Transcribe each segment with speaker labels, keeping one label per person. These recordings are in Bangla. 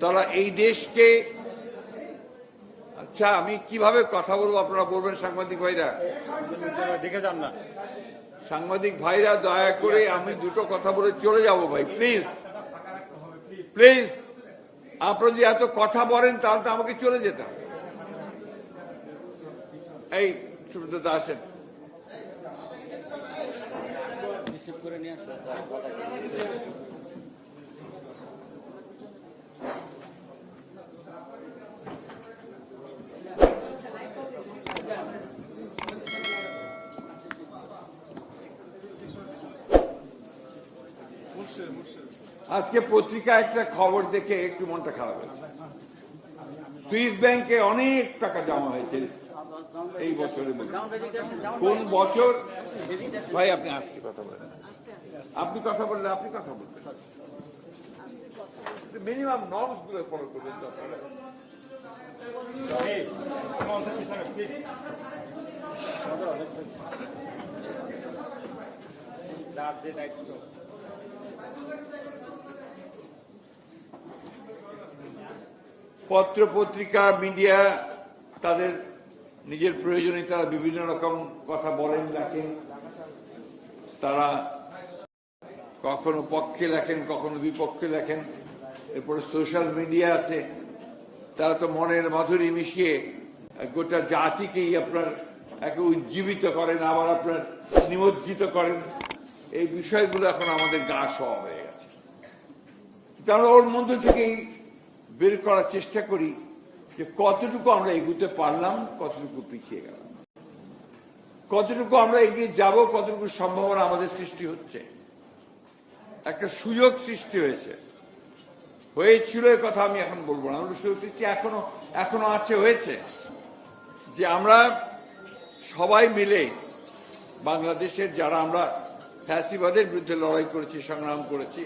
Speaker 1: তারা এই দেশকে আচ্ছা আমি কীভাবে কথা বলব আপনারা বলবেন সাংবাদিক ভাইরা?
Speaker 2: দেখে যান না।
Speaker 1: সাংবাদিক ভাইরা দয়া করে আমি দুটো কথা বলে চলে যাব ভাই প্লিজ প্লিজ আপনারা যদি এত কথা বলেন তাহলে তো আমাকে চলে যেতে হবে। এই সুব্রত আসেন।
Speaker 2: করে নিয়ে
Speaker 1: আজকে পত্রিকা একটা খবর দেখে একটু মনটা খারাপ হয়েছে। সুইস ব্যাংকে অনেক টাকা জমা হয়েছে এই বছরের মধ্যে। কোন বছর? ভাই, আপনি আসতে কথা বলেন। আপনি কথা বললে আপনি কথা বলবেন। মিনিমাম নর্মসগুলো ফলো করবেন আপনারা। পত্র পত্রিকা মিডিয়া, তাদের নিজের প্রয়োজনে তারা বিভিন্ন রকম কথা বলেন, লেখেন। তারা কখনো পক্ষে লেখেন, কখনো বিপক্ষে লেখেন। এরপরে সোশ্যাল মিডিয়া আছে। তারা তো মনের মাধুরী মিশিয়ে গোটা জাতিকেই আপনার একে উজ্জীবিত করেন, আবার আপনার নিমজ্জিত করেন। এই বিষয়গুলো এখন আমাদের গা সওয়া হয়ে গেছে। তারা ওর মধ্যে থেকেই বের করার চেষ্টা করি যে কতটুকু আমরা এগুতে পারলাম, কতটুকু পিছিয়ে গেলাম। কতটুকু আমরা এগিয়ে যাব, কতটুকু সম্ভাবনা আমাদের সৃষ্টি হচ্ছে। একটা সুযোগ সৃষ্টি হয়েছে। হয়েছিল এ কথা আমি এখন বলব না। আমরা সুযোগ সৃষ্টি এখনও এখনও আছে, হয়েছে। যে আমরা সবাই মিলে বাংলাদেশের যারা আমরা ফ্যাসিবাদের বিরুদ্ধে লড়াই করেছি, সংগ্রাম করেছি।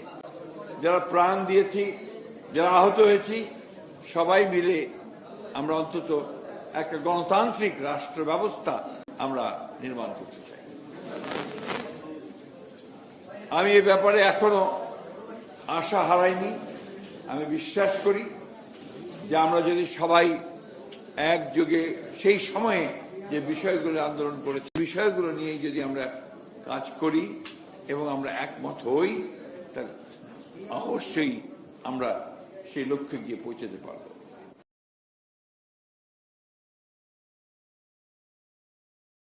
Speaker 1: যারা প্রাণ দিয়েছি, যারা আহত হয়েছি, সবাই মিলে আমরা অন্তত একটা গণতান্ত্রিক রাষ্ট্র ব্যবস্থা আমরা নির্মাণ করতে চাই। আমি এ ব্যাপারে এখনও আশা হারাইনি। আমি বিশ্বাস করি যে আমরা যদি সবাই একযোগে সেই সময়ে যে বিষয়গুলো আন্দোলন করেছি, বিষয়গুলো নিয়েই যদি আমরা কাজ করি এবং আমরা একমত হই তা অবশ্যই আমরা সেই লক্ষ্যে গিয়ে পৌঁছাতে পারব।